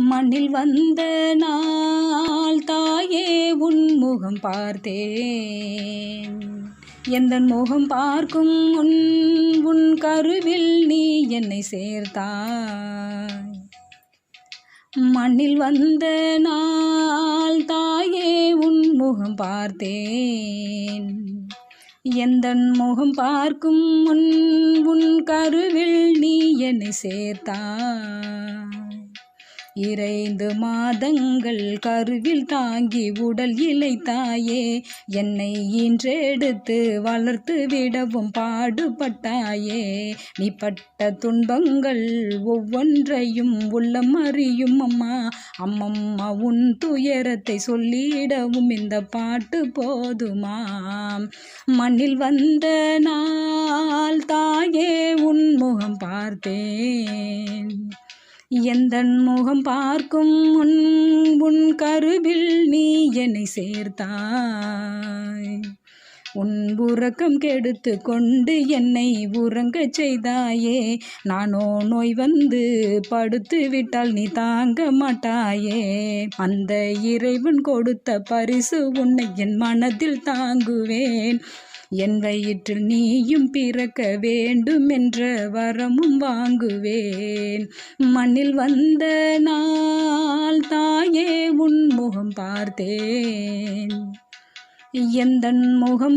மண்ணில் வந்த நாள் தாயே உன் முகம் பார்த்தேன். எந்த முகம் பார்க்கும் உன் உன் கருவில் நீ என்னை சேர்த்தாய். மண்ணில் வந்த நாள் தாயே உன் முகம் பார்த்தேன். எந்த முகம் பார்க்கும் உன் உன் கருவில் நீ என்னை சேர்த்தாய். இறைந்து மாதங்கள் கருவில் தாங்கி உடல் இழைத்தாயே என்னை ஈன்றெடுத்து வளர்த்து விடவும் பாடுபட்டாயே. நீ பட்ட துன்பங்கள் ஒவ்வொன்றையும் உள்ளம் அறியும் அம்மா. அம்மம்மா உன் துயரத்தை சொல்லிடவும் இந்த பாட்டு போதுமாம் மண்ணில் வந்த நாள் தாயே உன் முகம் பார்த்தேன். எந்த முகம் பார்க்கும் உன் உன் கருவில் நீ என்னை சேர்த்தாய். உன் உறக்கம் கெடுத்து கொண்டு என்னை உறங்க செய்தாயே. நானோ நோய் வந்து படுத்து விட்டால் நீ தாங்க மாட்டாயே. அந்த இறைவன் கொடுத்த பரிசு உன்னை என் மனதில் தாங்குவேன். என் வயிற்றில் நீயும் பிறக்க வேண்டும் என்ற வரமும் வாங்குவேன். மண்ணில் வந்த நாள் தாயே உன் முகம் பார்த்தேன். எந்த முகம்